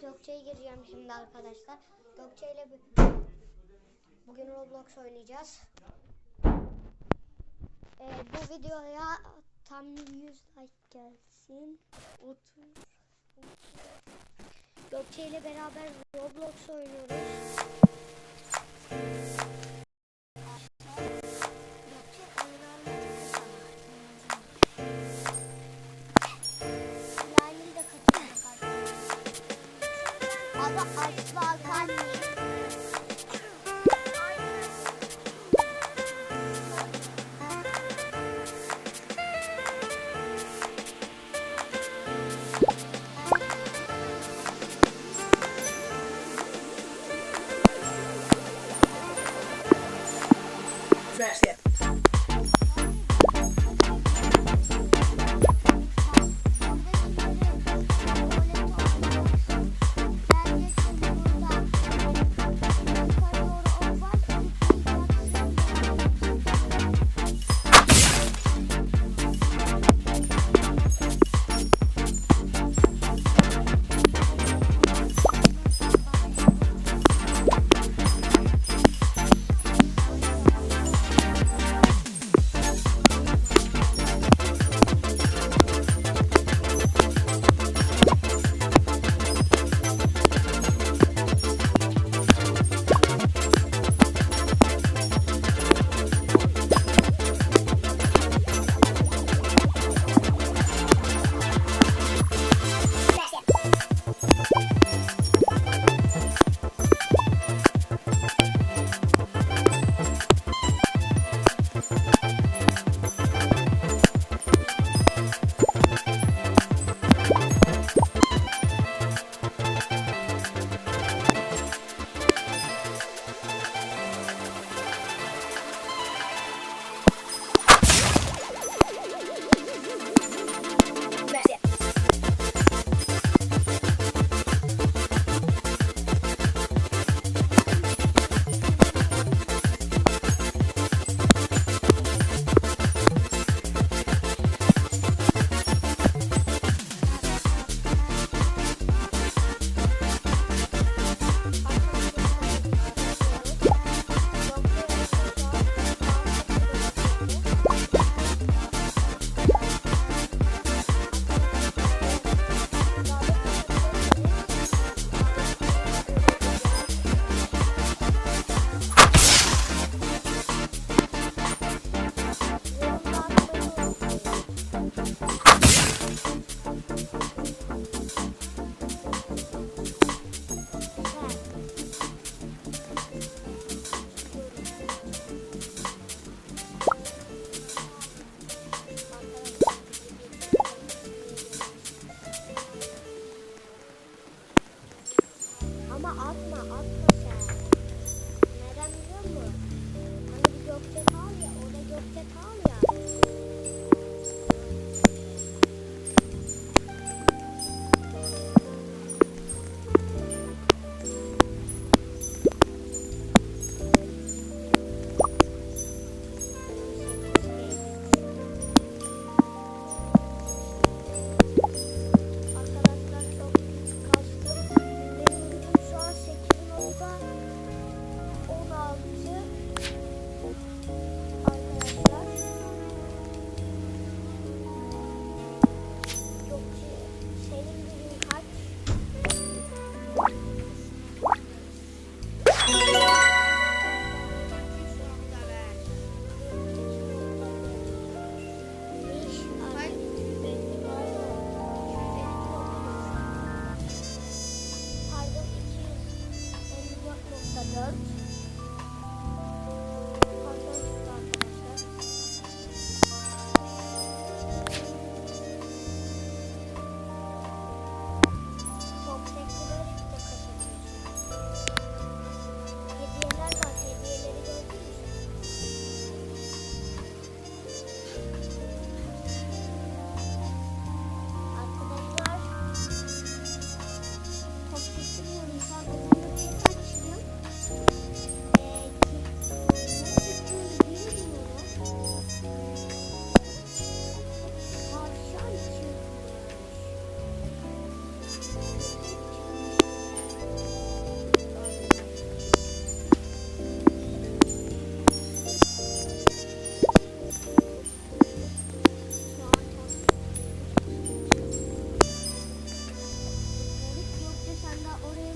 Gökçe'ye gireceğim şimdi arkadaşlar. Gökçe ile bugün Roblox oynayacağız. Ee, bu videoya tam 100 like gelsin. Otur. Gökçe ile beraber Roblox oynuyoruz. love. oraya